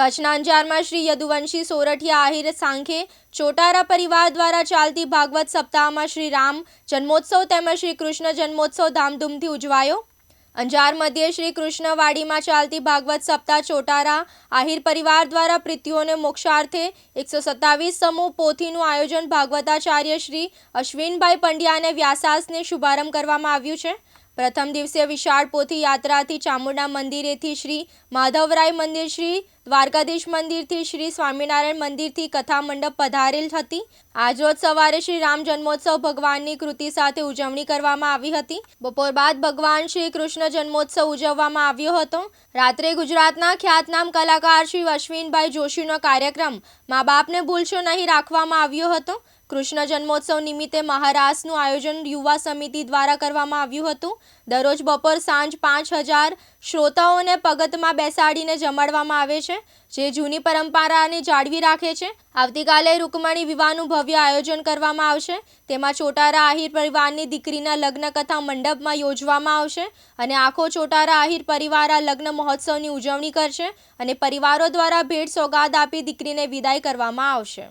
કચ્છના અંજારમાં શ્રી યદુવંશી સોરઠિયા આહિર સાંખે ચોટારા પરિવાર દ્વારા ચાલતી ભાગવત સપ્તાહમાં શ્રી રામ જન્મોત્સવ તેમજ શ્રી કૃષ્ણ જન્મોત્સવ ધામધૂમથી ઉજવાયો. અંજાર મધ્યે શ્રી કૃષ્ણવાડીમાં ચાલતી ભાગવત સપ્તાહ ચોટારા આહિર પરિવાર દ્વારા પ્રીતિઓને મોક્ષાર્થે એકસો સત્તાવીસ સમૂહ પોથીનું આયોજન ભાગવતાચાર્ય શ્રી અશ્વિનભાઈ પંડ્યા અને વ્યાસાસને શુભારંભ કરવામાં આવ્યું છે. પ્રથમ દિવસે વિશાળ પોથી યાત્રાથી ચામુંડા મંદિરેથી શ્રી માધવરાય મંદિર, શ્રી દ્વારકાધીશ મંદિરથી શ્રી સ્વામિનારાયણ મંદિરથી કથા મંડપ પધારેલ હતી. આજરોજ સવારે શ્રી રામ જન્મોત્સવ ભગવાનની કૃતિ સાથે ઉજવણી કરવામાં આવી હતી. બપોર બાદ ભગવાન શ્રી કૃષ્ણ જન્મોત્સવ ઉજવવામાં આવ્યો હતો. રાત્રે ગુજરાતના ખ્યાતનામ કલાકાર શ્રી અશ્વિનભાઈ જોશીનો કાર્યક્રમ મા બાપને ભૂલશો નહીં રાખવામાં આવ્યો હતો. કૃષ્ણ જન્મોત્સવ નિમિત્તે મહારાસનું આયોજન યુવા સમિતિ દ્વારા કરવામાં આવ્યું હતું. દરરોજ બપોર સાંજ પાંચ હજાર શ્રોતાઓને પગતમાં બેસાડીને જમાડવામાં આવે છે, જે જૂની પરંપરાને જાળવી રાખે છે. આવતીકાલે રૂકમણી વિવાહનું ભવ્ય આયોજન કરવામાં આવશે. તેમાં ચોટારા આહિર પરિવારની દીકરીના લગ્ન કથા મંડપમાં યોજવામાં આવશે અને આખો ચોટારા આહિર પરિવાર આ લગ્ન મહોત્સવની ઉજવણી કરશે અને પરિવારો દ્વારા ભેટ સોગાદ આપી દીકરીને વિદાય કરવામાં આવશે.